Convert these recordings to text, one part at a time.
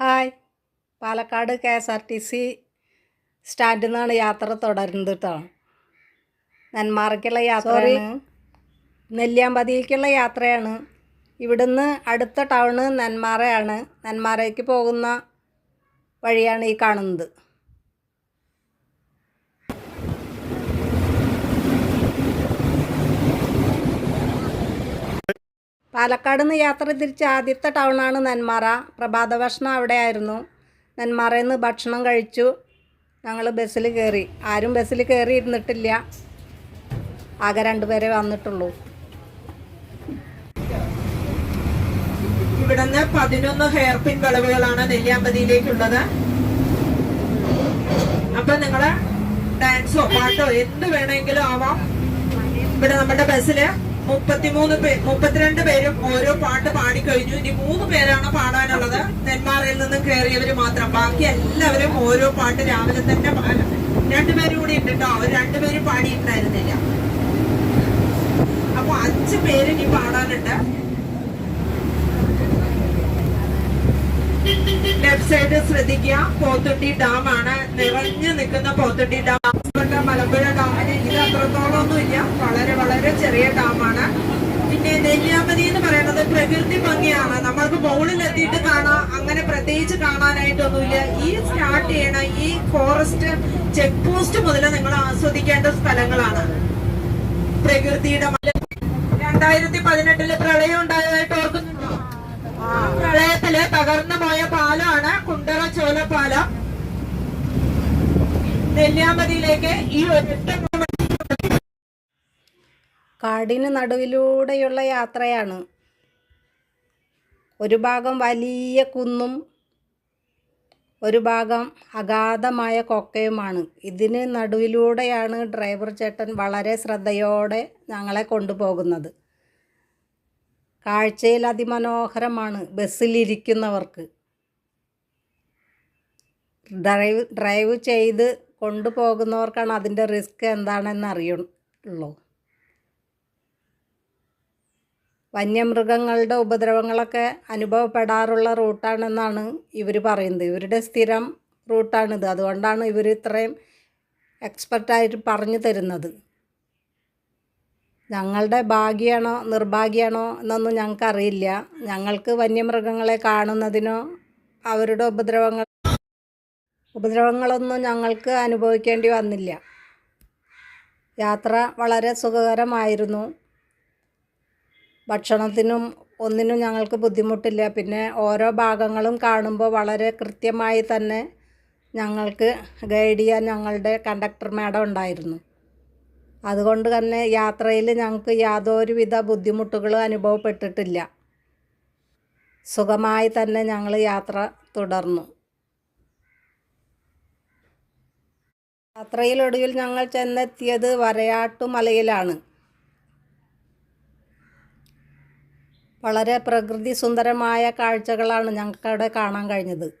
Hi. Palakkad K S R T C സ്റ്റാൻഡിൽ നിന്നാണ് യാത്ര തുടരുന്നത് കേട്ടോ നെന്മാറയ്ക്കുള്ള യാത്രയാണ്. നെല്ലിയാമ്പതിയിലേക്കുള്ള യാത്രയാണ്. ഇവിടുന്ന് അടുത്ത ടൗണ് നെന്മാറയാണ്. നെന്മാറയ്ക്ക് പോകുന്ന വഴിയാണ് ഈ കാണുന്നത്. പാലക്കാട് നിന്ന് യാത്ര തിരിച്ച ആദ്യത്തെ ടൗണാണ് നെന്മാറ. പ്രഭാത ഭക്ഷണം അവിടെ ആയിരുന്നു നെന്മാറയിൽ നിന്ന് ഭക്ഷണം കഴിച്ചു. ഞങ്ങൾ ബസ്സിൽ കയറി ആരും ബസ്സിൽ കയറി ഇരുന്നിട്ടില്ല. ആകെ രണ്ടുപേരെ വന്നിട്ടുള്ളൂ. ഇവിടുന്ന് പതിനൊന്ന് ഹെയർ പിൻ വളവുകളാണ് നെല്ലിയാമ്പതിയിലേക്കുള്ളത്. അപ്പൊ നിങ്ങൾ ഡാൻസോ പാട്ടോ എന്ത് വേണമെങ്കിലും ആവാം. ഇവിടെ നമ്മുടെ ബസ്സിൽ മുപ്പത്തിമൂന്ന് പേ മുപ്പത്തിരണ്ട് പേരും ഓരോ പാട്ട് പാടിക്കഴിഞ്ഞു. ഇനി മൂന്ന് പേരാണ് പാടാനുള്ളത്. നെന്മാറയിൽ നിന്നും കയറിയവര് മാത്രം. ബാക്കി എല്ലാവരും ഓരോ പാട്ട് രാവിലെ തന്നെ രണ്ടുപേരും കൂടി ഉണ്ട് കേട്ടോ അവർ രണ്ടുപേരും പാടിയിട്ടുണ്ടായിരുന്നില്ല. അപ്പൊ അഞ്ച് പേര് ഇനി പാടാനുണ്ട്. സൈഡ് ശ്രദ്ധിക്കുക. പോത്തുണ്ടി ഡാം ആണ്. നിറഞ്ഞു നിൽക്കുന്ന പോത്തുണ്ടി ഡാം മലമ്പുഴ ഡാമിന് ഇത് അത്രത്തോളം ഒന്നുമില്ല. വളരെ വളരെ ചെറിയ ഡാമാണ് പിന്നെ നെല്ലിയാമ്പതി എന്ന് പറയുന്നത് പ്രകൃതി ഭംഗിയാണ്. നമ്മൾക്ക് മുകളിൽ എത്തിയിട്ട് കാണാം. അങ്ങനെ പ്രത്യേകിച്ച് കാണാനായിട്ടൊന്നുമില്ല. ഈ സ്റ്റാർട്ട് ചെയ്യണ ഈ ഫോറസ്റ്റ് ചെക്ക് പോസ്റ്റ് മുതൽ നിങ്ങൾ ആസ്വദിക്കേണ്ട സ്ഥലങ്ങളാണ്. പ്രകൃതിയുടെ രണ്ടായിരത്തി പതിനെട്ടിൽ പ്രളയം ഉണ്ടായതായിട്ട് ഓർക്കുന്നുണ്ടോ ആ പ്രളയത്തിൽ തകർന്നു പോയ പാലമാണ് കുണ്ടറ ചോലപ്പാലം. നെല്ലിയാമ്പതിയിലേക്ക് ഈ ഒരൊറ്റ കാടിന് നടുവിലൂടെയുള്ള യാത്രയാണ്. ഒരു ഭാഗം വലിയ കുന്നും ഒരു ഭാഗം അഗാധമായ കൊക്കയുമാണ്. ഇതിന് നടുവിലൂടെയാണ് ഡ്രൈവർ ചേട്ടൻ വളരെ ശ്രദ്ധയോടെ ഞങ്ങളെ കൊണ്ടുപോകുന്നത്. കാഴ്ചയിൽ അതിമനോഹരമാണ് ബസ്സിലിരിക്കുന്നവർക്ക്. ഡ്രൈവ് ഡ്രൈവ് ചെയ്ത് കൊണ്ടുപോകുന്നവർക്കാണ് അതിന്റെ റിസ്ക് എന്താണെന്ന് അറിയുള്ളൂ വന്യമൃഗങ്ങളുടെ ഉപദ്രവങ്ങളൊക്കെ അനുഭവപ്പെടാറുള്ള റൂട്ടാണെന്നാണ് ഇവർ പറയുന്നത്. ഇവരുടെ സ്ഥിരം റൂട്ടാണിത്. അതുകൊണ്ടാണ് ഇവർ ഇത്രയും എക്സ്പെർട്ടായിട്ട് പറഞ്ഞു തരുന്നത്. ഞങ്ങളുടെ ഭാഗ്യമാണോ നിർഭാഗ്യമാണോ എന്നൊന്നും ഞങ്ങൾക്കറിയില്ല. ഞങ്ങൾക്ക് വന്യമൃഗങ്ങളെ കാണുന്നതിനോ അവരുടെ ഉപദ്രവങ്ങൾ ഉപദ്രവങ്ങളൊന്നും ഞങ്ങൾക്ക് അനുഭവിക്കേണ്ടി വന്നില്ല. യാത്ര വളരെ സുഖകരമായിരുന്നു. ഭക്ഷണത്തിനും ഒന്നിനും ഞങ്ങൾക്ക് ബുദ്ധിമുട്ടില്ല. പിന്നെ ഓരോ ഭാഗങ്ങളും കാണുമ്പോൾ വളരെ കൃത്യമായി തന്നെ ഞങ്ങൾക്ക് ഗൈഡ് ചെയ്യാൻ ഞങ്ങളുടെ കണ്ടക്ടർ മാഡം ഉണ്ടായിരുന്നു. അതുകൊണ്ട് തന്നെ യാത്രയിൽ ഞങ്ങൾക്ക് യാതൊരുവിധ ബുദ്ധിമുട്ടുകളും അനുഭവപ്പെട്ടിട്ടില്ല. സുഖമായി തന്നെ ഞങ്ങൾ യാത്ര തുടർന്നു. യാത്രയിലൊടുവിൽ ഞങ്ങൾ ചെന്നെത്തിയത് വരയാട്ടുമലയിലാണ്. വളരെ പ്രകൃതി സുന്ദരമായ കാഴ്ചകളാണ് ഞങ്ങൾക്കവിടെ കാണാൻ കഴിഞ്ഞത്.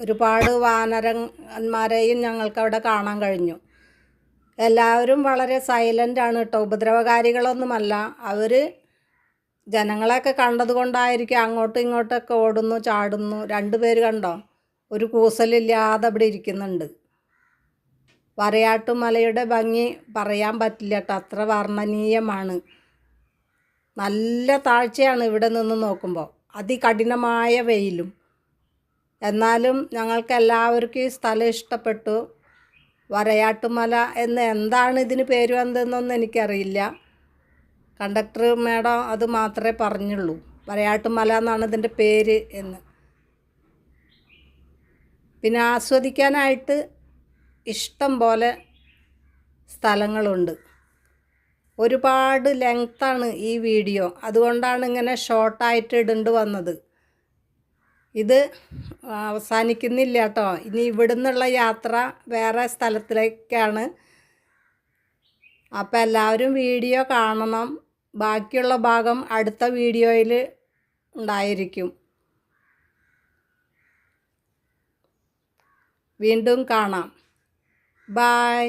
ഒരുപാട് വാനരന്മാരെയും ഞങ്ങൾക്കവിടെ കാണാൻ കഴിഞ്ഞു. എല്ലാവരും വളരെ സൈലന്റ് ആണ് കേട്ടോ. ഉപദ്രവകാരികളൊന്നുമല്ല. അവർ ജനങ്ങളെയൊക്കെ കണ്ടതുകൊണ്ടായിരിക്കും അങ്ങോട്ടും ഇങ്ങോട്ടൊക്കെ ഓടുന്നു ചാടുന്നു. രണ്ട് പേര് കണ്ടോ? ഒരു കൂസലില്ലാതെ അവിടെ ഇരിക്കുന്നുണ്ട്. വരയാട്ടുമലയുടെ ഭംഗി പറയാൻ പറ്റില്ല കേട്ടോ. അത്ര വർണനീയമാണ്. നല്ല താഴ്ചയാണ് ഇവിടെ നിന്ന് നോക്കുമ്പോൾ. അതികഠിനമായ വെയിലും. എന്നാലും ഞങ്ങൾക്ക് എല്ലാവർക്കും ഈ സ്ഥലം ഇഷ്ടപ്പെട്ടു. വരയാട്ടുമല എന്ന് എന്താണ് ഇതിന് പേര് വന്നതെന്നൊന്നും എനിക്കറിയില്ല. കണ്ടക്ടർ മേഡം അത് മാത്രമേ പറഞ്ഞുള്ളൂ. വരയാട്ടുമല എന്നാണ് ഇതിന്റെ പേര് എന്ന്. പിന്നെ ആസ്വദിക്കാനായിട്ട് ഇഷ്ടം പോലെ സ്ഥലങ്ങളുണ്ട്. ഒരുപാട് ലെങ്ത്താണ് ഈ വീഡിയോ. അതുകൊണ്ടാണ് ഇങ്ങനെ ഷോർട്ടായിട്ട് ഇടേണ്ടി വന്നത്. ഇത് അവസാനിക്കുന്നില്ല കേട്ടോ ഇനി ഇവിടുന്നുള്ള യാത്ര വേറെ സ്ഥലത്തിലേക്കാണ്. അപ്പോൾ എല്ലാവരും വീഡിയോ കാണണം. ബാക്കിയുള്ള ഭാഗം അടുത്ത വീഡിയോയിൽ ഉണ്ടായിരിക്കും. വീണ്ടും കാണാം. ബായ്.